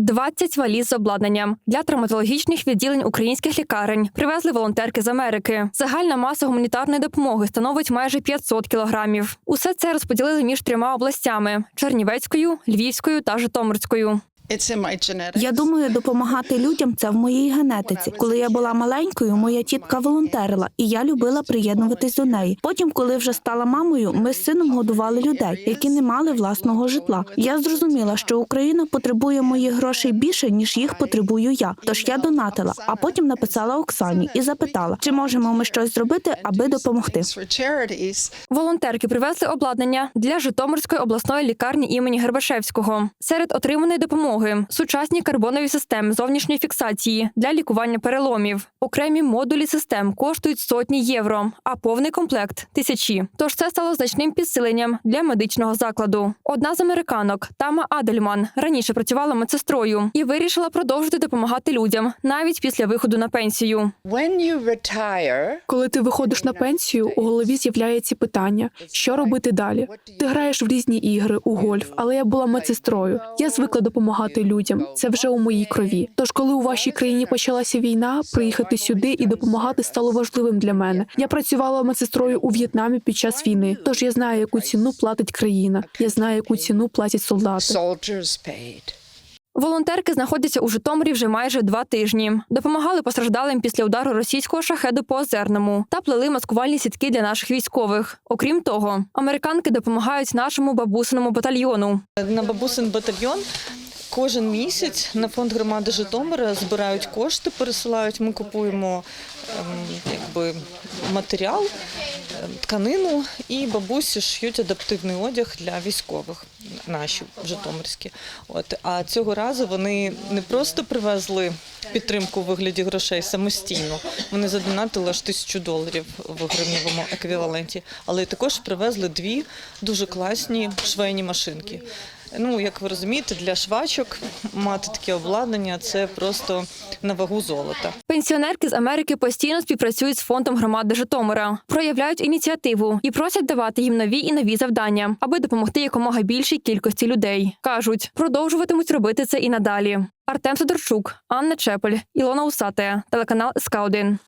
20 валіз з обладнанням для травматологічних відділень українських лікарень привезли волонтерки з Америки. Загальна маса гуманітарної допомоги становить майже 500 кілограмів. Усе це розподілили між трьома областями: Чернівецькою, Львівською та Житомирською. It's in. Я думаю, допомагати людям це в моїй генетиці. Коли я була маленькою, моя тітка волонтерила, і я любила приєднуватись до неї. Потім, коли вже стала мамою, ми з сином годували людей, які не мали власного житла. Я зрозуміла, що Україна потребує моїх грошей більше ніж їх потребую я. Тож я донатила, а потім написала Оксані і запитала, чи можемо ми щось зробити, аби допомогти. Волонтерки привезли обладнання для Житомирської обласної лікарні імені Гербашевського. Серед отриманої допомоги сучасні карбонові системи зовнішньої фіксації для лікування переломів. Окремі модулі систем коштують сотні євро, а повний комплект тисячі. Тож це стало значним підсиленням для медичного закладу. Одна з американок, Тама Адельман, раніше працювала медсестрою і вирішила продовжити допомагати людям навіть після виходу на пенсію. When you retire, Коли ти виходиш на пенсію, у голові з'являється питання, що робити далі. Ти граєш в різні ігри у гольф, але я була медсестрою. Я звикла допомагати людям. Це вже у моїй крові. Тож, коли у вашій країні почалася війна, приїхати сюди і допомагати стало важливим для мене. Я працювала медсестрою у В'єтнамі під час війни. Тож я знаю, яку ціну платить країна. Я знаю, яку ціну платять солдати. Волонтерки знаходяться у Житомирі вже майже два тижні. Допомагали постраждалим після удару російського шахеду по озерному та плели маскувальні сітки для наших військових. Окрім того, американки допомагають нашому бабусиному батальйону. На бабусин батальйон кожен місяць на фонд громади Житомира збирають кошти, пересилають. Ми купуємо ем, якби, матеріал, ем, тканину, і бабусі шиють адаптивний одяг для військових, наші житомирські. От а цього разу вони не просто привезли підтримку у вигляді грошей самостійно. Вони задонатили аж тисячу доларів в гривневому еквіваленті, але також привезли дві дуже класні швейні машинки. Ну, як ви розумієте, для швачок мати таке обладнання це просто на вагу золота. Пенсіонерки з Америки постійно співпрацюють з фондом громади Житомира, проявляють ініціативу і просять давати їм нові і нові завдання, аби допомогти якомога більшій кількості людей. кажуть, продовжуватимуть робити це і надалі. Артем Сидорчук, Анна Чепель, Ілона Усатая, телеканал СК 1